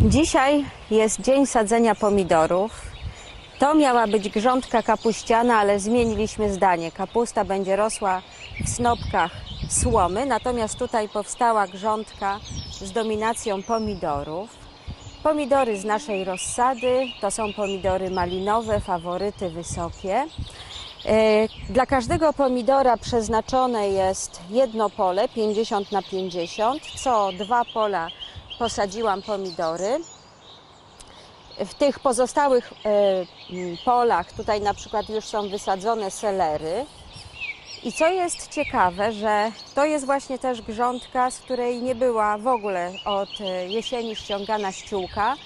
Dzisiaj jest dzień sadzenia pomidorów. To miała być grządka kapuściana, ale zmieniliśmy zdanie. Kapusta będzie rosła w snopkach słomy, natomiast tutaj powstała grządka z dominacją pomidorów. Pomidory z naszej rozsady to są pomidory malinowe, faworyty wysokie. E, Dla każdego pomidora przeznaczone jest jedno pole 50 na 50. Co dwa pola posadziłam pomidory. W tych pozostałych e, polach, tutaj na przykład już są wysadzone selery. I co jest ciekawe, że to jest właśnie też grządka, z której nie była w ogóle od e, jesieni ściągana ściółka.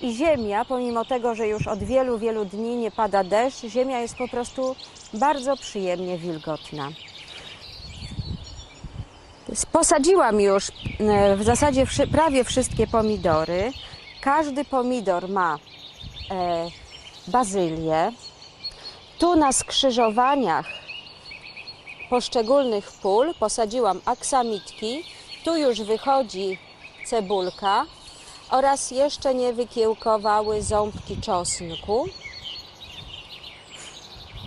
I ziemia, pomimo tego, że już od wielu, wielu dni nie pada deszcz, ziemia jest po prostu bardzo przyjemnie wilgotna. Posadziłam już e, w zasadzie prawie wszystkie pomidory. Każdy pomidor ma e, bazylię. Tu na skrzyżowaniach poszczególnych pól posadziłam aksamitki. Tu już wychodzi cebulka oraz jeszcze nie wykiełkowały ząbki czosnku.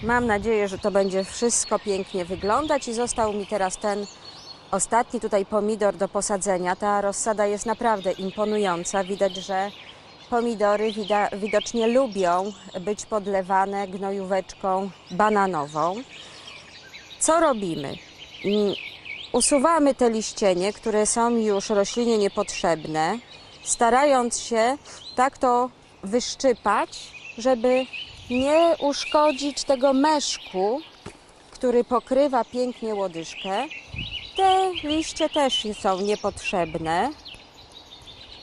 Mam nadzieję, że to będzie wszystko pięknie wyglądać i został mi teraz ten ostatni tutaj pomidor do posadzenia. Ta rozsada jest naprawdę imponująca. Widać, że pomidory widocznie lubią być podlewane gnojóweczką bananową. Co robimy? Mm, Usuwamy te liścienie, które są już roślinie niepotrzebne, starając się tak to wyszczypać, żeby nie uszkodzić tego meszku, który pokrywa pięknie łodyżkę. Te liście też są niepotrzebne,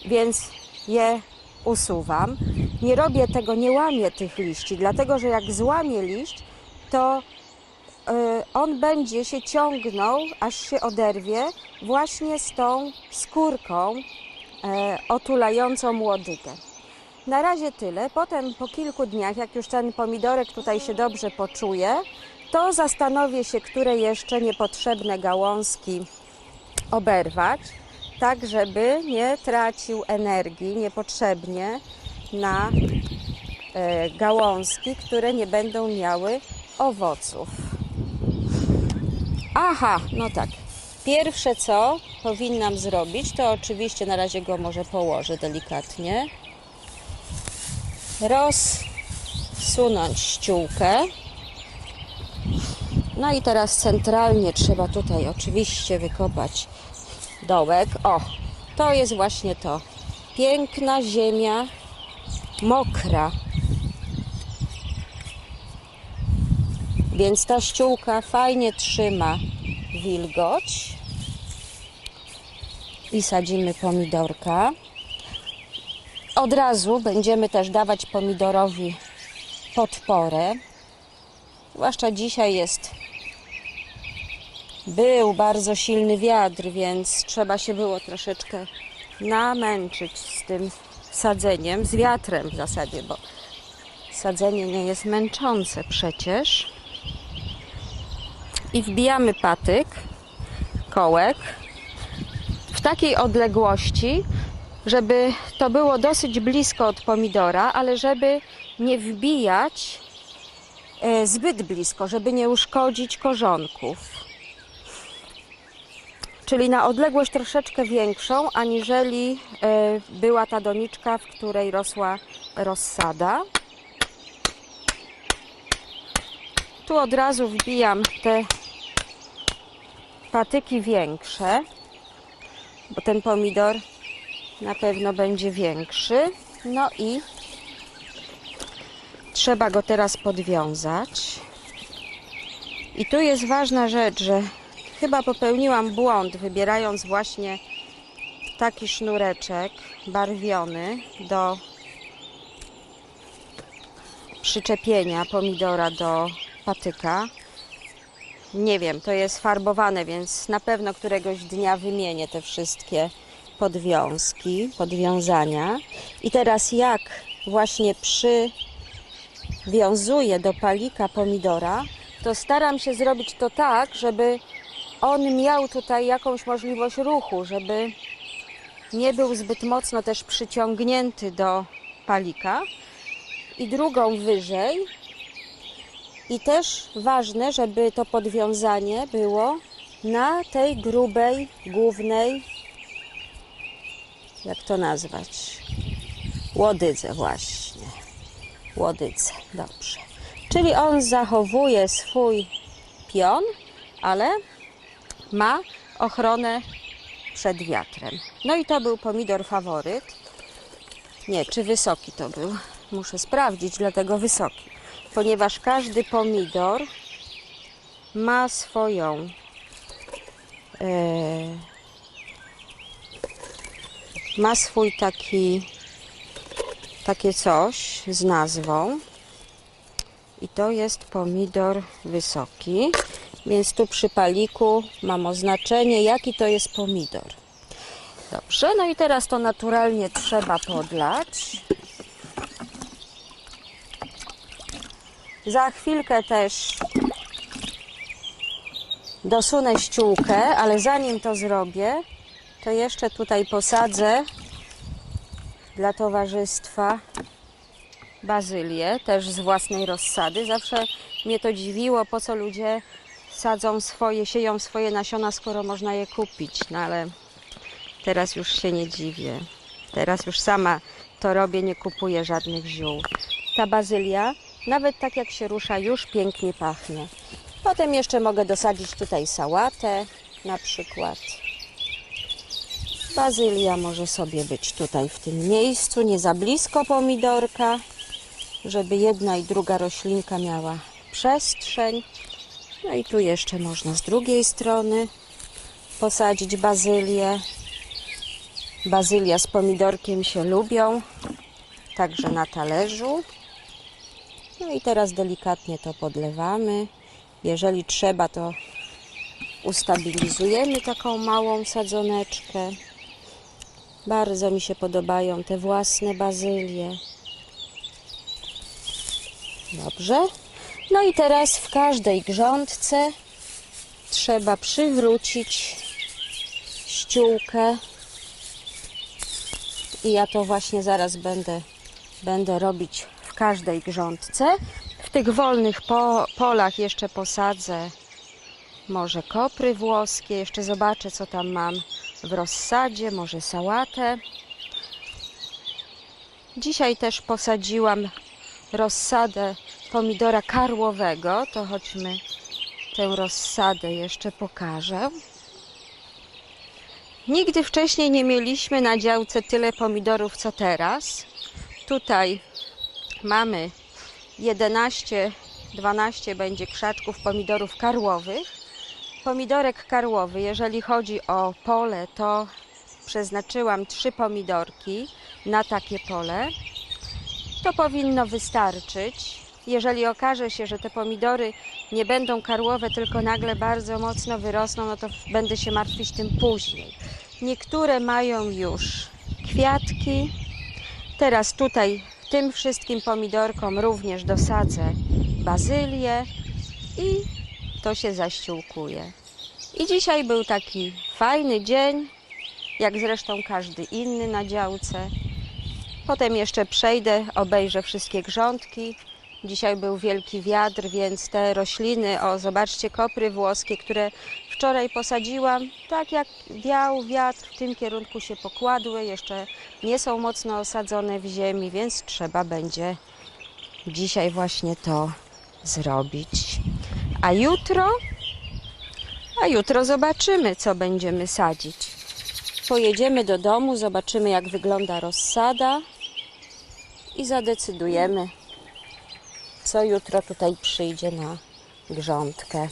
więc je usuwam. Nie robię tego, nie łamię tych liści, dlatego że jak złamię liść, to y, on będzie się ciągnął, aż się oderwie, właśnie z tą skórką e, otulającą łodygę. Na razie tyle. Potem po kilku dniach, jak już ten pomidorek tutaj się dobrze poczuje, to zastanowię się, które jeszcze niepotrzebne gałązki oberwać, tak żeby nie tracił energii niepotrzebnie na e, gałązki, które nie będą miały owoców. Aha, no tak. Pierwsze co powinnam zrobić, to oczywiście na razie go może położę delikatnie. Rozsunąć ściółkę. No i teraz centralnie trzeba tutaj oczywiście wykopać dołek. O, to jest właśnie to. Piękna ziemia, mokra. Więc ta ściółka fajnie trzyma wilgoć. I sadzimy pomidorka. Od razu będziemy też dawać pomidorowi podporę. Zwłaszcza dzisiaj jest był bardzo silny wiatr, więc trzeba się było troszeczkę namęczyć z tym sadzeniem, z wiatrem w zasadzie, bo sadzenie nie jest męczące przecież. I wbijamy patyk, kołek w takiej odległości, żeby to było dosyć blisko od pomidora, ale żeby nie wbijać e, zbyt blisko, żeby nie uszkodzić korzonków. Czyli na odległość troszeczkę większą, aniżeli e, była ta doniczka, w której rosła rozsada. Tu od razu wbijam te patyki większe, bo ten pomidor na pewno będzie większy. No i trzeba go teraz podwiązać. I tu jest ważna rzecz, że chyba popełniłam błąd, wybierając właśnie taki sznureczek barwiony do przyczepienia pomidora do patyka. Nie wiem, to jest farbowane, więc na pewno któregoś dnia wymienię te wszystkie podwiązki, podwiązania. I teraz jak właśnie przywiązuję do palika pomidora, to staram się zrobić to tak, żeby on miał tutaj jakąś możliwość ruchu, żeby nie był zbyt mocno też przyciągnięty do palika i drugą wyżej. I też ważne, żeby to podwiązanie było na tej grubej, głównej, jak to nazwać? Łodydze właśnie. Łodydze, dobrze. Czyli on zachowuje swój pion, ale ma ochronę przed wiatrem. No i to był pomidor faworyt. Nie, czy wysoki to był? Muszę sprawdzić, dlatego wysoki. Ponieważ każdy pomidor ma swoją e, ma swój taki takie coś z nazwą i to jest pomidor wysoki więc tu przy paliku mam oznaczenie jaki to jest pomidor dobrze, no i teraz to naturalnie trzeba podlać za chwilkę też dosunę ściółkę, ale zanim to zrobię to jeszcze tutaj posadzę dla towarzystwa bazylię, też z własnej rozsady. Zawsze mnie to dziwiło, po co ludzie sadzą swoje, sieją swoje nasiona, skoro można je kupić. No ale teraz już się nie dziwię. Teraz już sama to robię, nie kupuję żadnych ziół. Ta bazylia, nawet tak jak się rusza, już pięknie pachnie. Potem jeszcze mogę dosadzić tutaj sałatę na przykład. Bazylia może sobie być tutaj w tym miejscu, nie za blisko pomidorka, żeby jedna i druga roślinka miała przestrzeń. No i tu jeszcze można z drugiej strony posadzić bazylię. Bazylia z pomidorkiem się lubią, także na talerzu. No i teraz delikatnie to podlewamy. Jeżeli trzeba, to ustabilizujemy taką małą sadzoneczkę. Bardzo mi się podobają te własne bazylie. Dobrze. No i teraz w każdej grządce trzeba przywrócić ściółkę. I ja to właśnie zaraz będę, będę robić w każdej grządce. W tych wolnych po, polach jeszcze posadzę może kopry włoskie, jeszcze zobaczę co tam mam w rozsadzie, może sałatę. Dzisiaj też posadziłam rozsadę pomidora karłowego, to chodźmy tę rozsadę jeszcze pokażę. Nigdy wcześniej nie mieliśmy na działce tyle pomidorów co teraz. Tutaj mamy 11, 12 będzie krzaczków pomidorów karłowych. Pomidorek karłowy, jeżeli chodzi o pole, to przeznaczyłam trzy pomidorki na takie pole. To powinno wystarczyć. Jeżeli okaże się, że te pomidory nie będą karłowe, tylko nagle bardzo mocno wyrosną, no to będę się martwić tym później. Niektóre mają już kwiatki. Teraz tutaj tym wszystkim pomidorkom również dosadzę bazylię i to się zaściółkuje. I dzisiaj był taki fajny dzień, jak zresztą każdy inny na działce. Potem jeszcze przejdę, obejrzę wszystkie grządki. Dzisiaj był wielki wiatr, więc te rośliny, o zobaczcie, kopry włoskie, które wczoraj posadziłam, tak jak wiał wiatr, w tym kierunku się pokładły, jeszcze nie są mocno osadzone w ziemi, więc trzeba będzie dzisiaj właśnie to zrobić. A jutro, a jutro zobaczymy, co będziemy sadzić. Pojedziemy do domu, zobaczymy, jak wygląda rozsada i zadecydujemy, co jutro tutaj przyjdzie na grządkę.